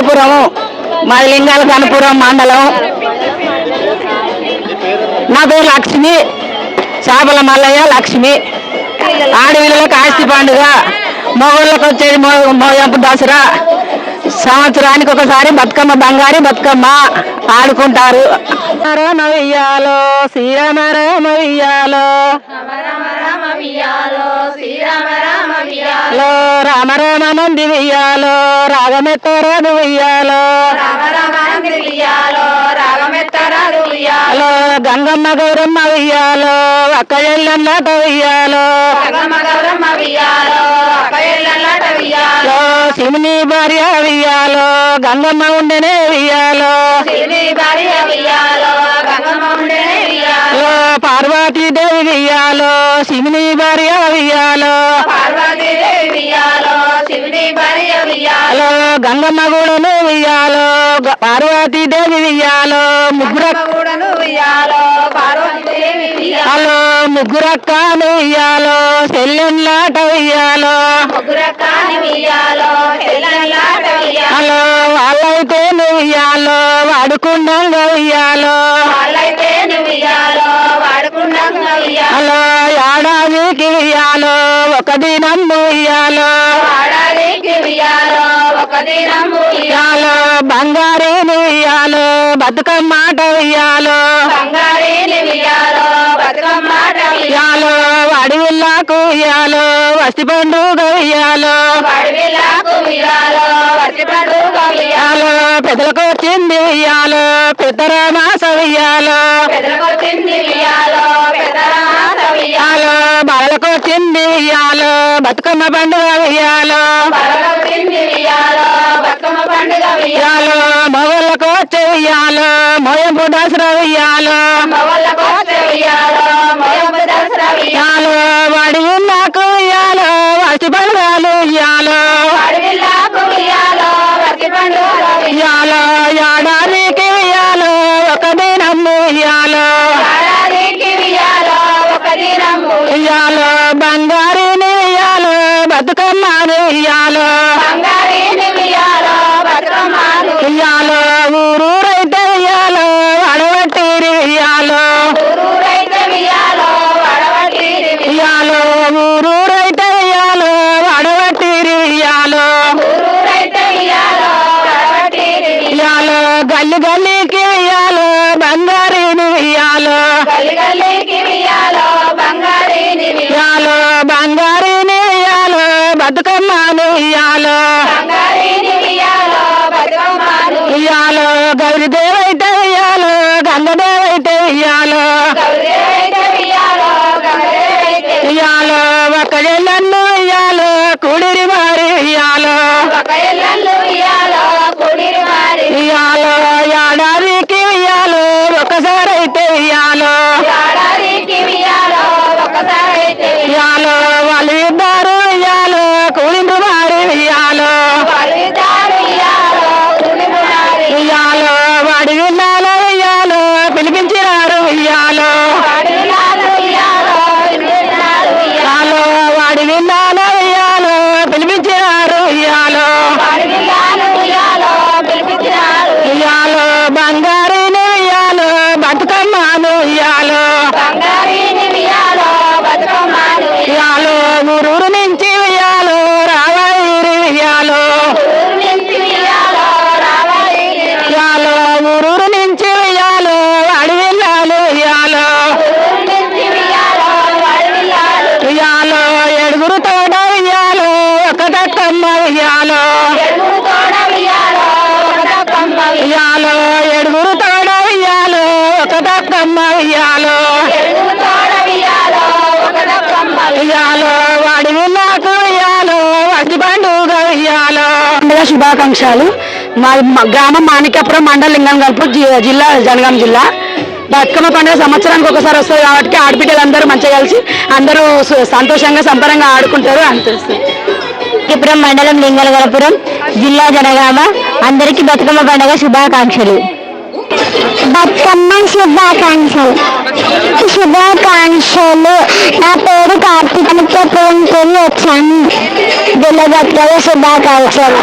మానికపురము మాది లింగాల కనపురం మండలం. నా పేరు లక్ష్మి చేపల మల్లయ్య లక్ష్మి. ఆడవిళ్ళకి ఆస్తి పండుగ మగవాళ్ళకి వచ్చేది మో- మోయంపు దసరా. సంవత్సరానికి ఒకసారి బతుకమ్మ బంగారి బతుకమ్మ ఆడుకుంటారు. రామ వెయ్యాలో శ్రీరామ రామ వెయ్యాలో లో రామ రామ మంది వెయ్యాలో రాగమెత్తరాదు వెయ్యాలో లో గంగమ్మ గౌరమ్మ వెయ్యాలో అక్క ఎల్లన్నట వెయ్యాలో లో శివుని భార్య వెయ్యాలో గంగమ్మ ఉండనే వెయ్యాలో లో పార్వతీదేవి వెయ్యాలో శివుని భార్య వెయ్యాలో గంగమ్మ గూడను వెయ్యాలో గ- పార్వతీదేవి వెయ్యాలో ముగ్గురు హలో ముగ్గురక్కను వెయ్యాలో సెల్లెన్లాట వెయ్యాలో హలో వాళ్ళైతే వెయ్యాలో వాడుకుండంగా వెయ్యాలో హలో ఏడాదికి వెయ్యాలో ఒక దినం వెయ్యాలో వెయ్యాలో బంగారేని వెయ్యాలో బతుకమ్మాట వెయ్యాలో వెయ్యాలో అడవిల్లాకు వెయ్యాలో వస్తి పండుగ వెయ్యాలో పెద్దలకు వచ్చింది వెయ్యాలో పెద్దరామాస వెయ్యాలో వెయ్యాలో బాలకు వచ్చింది బతుకమ్మ పండుగ వెయ్యాలో వస్తి పండుగలు వెయ్యాలో యాడారికి ఏడాదికి ఒక దినం వెయ్యాలో వెయ్యాలో బంగారు వెయ్యాలో ఏడాదికి వెయ్యాలో ఒకసారి అయితే వెయ్యాలో వెయ్యాలో వాళ్ళు వెయ్యాలో వాడి వెయ్యాలో వడ్డి పండుగ శుభాకాంక్షలు. మా గ్రామం మాణిక్యపురం మండలం లింగంగల్పు జి- జిల్లా జనగాం జిల్లా. బతుకమ్మ పండుగ సంవత్సరానికి ఒకసారి వస్తుంది కాబట్టి ఆడబిడ్డలు మంచిగా కలిసి అందరూ సంతోషంగా సంబరంగా ఆడుకుంటారు అనిపిస్తుంది మండలం లింగలగలపురం జిల్లా జనగామ. అందరికీ బతుకమ్మ పండుగ శుభాకాంక్షలు. బతుకమ్మ శుభాకాంక్షలు. శుభాకాంక్షలు నా పేరు కార్తీక నిత్యపురంకి వచ్చాను. జిల్లా బతుకమ్మ శుభాకాంక్షలు.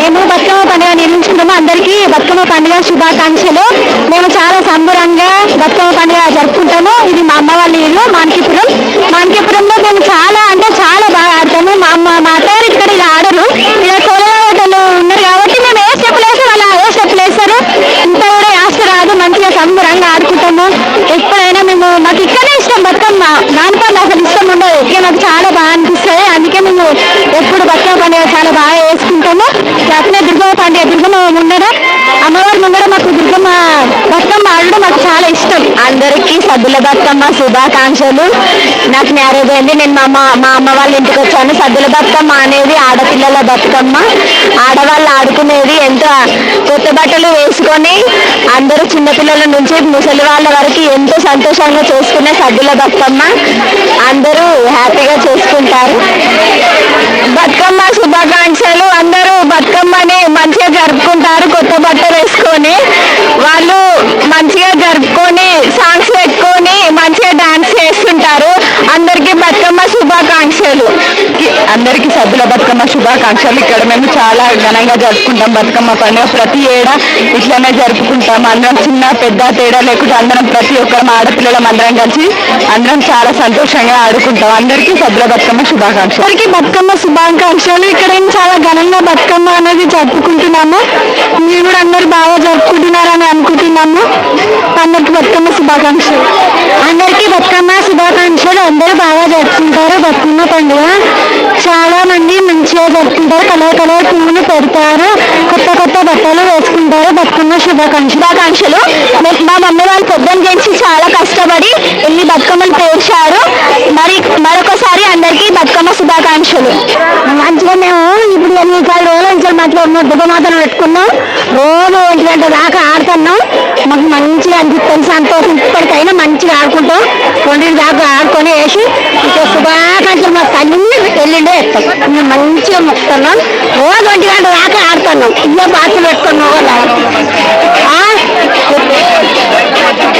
మేము బతుకమ్మ పండుగ నిర్మించుకుంటాము అందరికీ బతుకమ్మ పండుగ శుభాకాంక్షలు. మేము చాలా సంబరంగా బతుకమ్మ పండుగ జరుపుకుంటాము. ఇది మా అమ్మ వాళ్ళ ఇల్లు మాన్కీపురం మాన్కీపురంలో మేము చాలా బతుకమ్మ నాకు చాలా ఇష్టం. అందరికీ సద్దుల బతుకమ్మ శుభాకాంక్షలు. నాకు మ్యారేజ్ అయింది. నేను మా అమ్మ మా అమ్మ వాళ్ళ ఇంటికి వచ్చాను. సద్దుల బతుకమ్మ అనేది ఆడపిల్లల బతుకమ్మ. ఆడవాళ్ళు ఆడుకునేది ఎంతో కొత్త బట్టలు వేసుకొని అందరూ చిన్నపిల్లల నుంచి ముసలి వాళ్ళ వరకు ఎంతో సంతోషంగా చేసుకునే సద్దుల బతుకమ్మ. అందరూ హ్యాపీగా చేసుకుంటారు. బతుకమ్మ శుభాకాంక్షలు. అందరూ బతుకమ్మని మంచిగా జరుపుకుంటారు. కొత్త బట్టలు వేసుకొని వాళ్ళు అందరికీ బతుకమ్మ శుభాకాంక్షలు. అందరికీ సద్దుల బతుకమ్మ శుభాకాంక్షలు. ఇక్కడ మేము చాలా ఘనంగా జరుపుకుంటాం బతుకమ్మ పండుగ. ప్రతి ఏడా ఇట్లానే జరుపుకుంటాం. అందరం చిన్న పెద్ద తేడా లేకుండా అందరం ప్రతి ఒక్కరం ఆడపిల్లలం అందరం కలిసి అందరం చాలా సంతోషంగా ఆడుకుంటాం. అందరికీ సద్దుల బతుకమ్మ శుభాకాంక్షలు. అందరికీ బతుకమ్మ శుభాకాంక్షలు. ఇక్కడ చాలా ఘనంగా బతుకమ్మ అనేది జరుపుకుంటున్నాము. మీరు కూడా అందరు బాగా జరుపుకుంటున్నారని అనుకుంటున్నాము. అందరికి బతుకమ్మ శుభాకాంక్షలు. అందరికీ బతుకమ్మ శుభాకాంక్షలు. అందరూ బాగా జరుపుకుంటారు. బతుకమ్మ పండుగ చాలా మంది మంచిగా జరుపుకుంటారు. కలర్ కలర్ పువ్వులు పెడతారు. కొత్త కొత్త బట్టలు వేసుకుంటారు. బతుకమ్మ శుభాకాంక్షలు శుభాకాంక్షలు. మా మమ్మీ వాళ్ళు పొద్దున్న చేసి చాలా కష్టపడి ఎన్ని బతుకమ్మలు పేర్చారు. మరి మరొకసారి అందరికీ బతుకమ్మ శుభాకాంక్షలు మంచిగా మేము ఇప్పుడు ఎనిమిది పది రోజుల నుంచి మంచిగా పెట్టుకున్నాం. రోజు ఒంటి గంట దాకా ఆడుతున్నాం. మాకు మంచిగా అనిపిస్తుంది సంతోషం. ఇప్పటికైనా మంచిగా ఆడుకుంటాం. ఒంటి దాకా ఆడుకొని వేసి ఇంకా శుభాకాంక్షలు మా తల్లిని వెళ్ళిండే వేస్తాం. మేము మంచిగా మొక్కుతున్నాం. రోజు ఒంటి గంట దాకా ఆడుతున్నాం. ఇదే బాతులు పెట్టుకున్నాం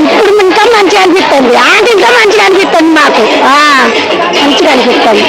ఇప్పుడు ఇంకా మంచిగా అనిపిస్తుంది. ఆంటీ ఇంకా మంచిగా అనిపిస్తుంది మాకు. మంచిగా అనిపిస్తుంది.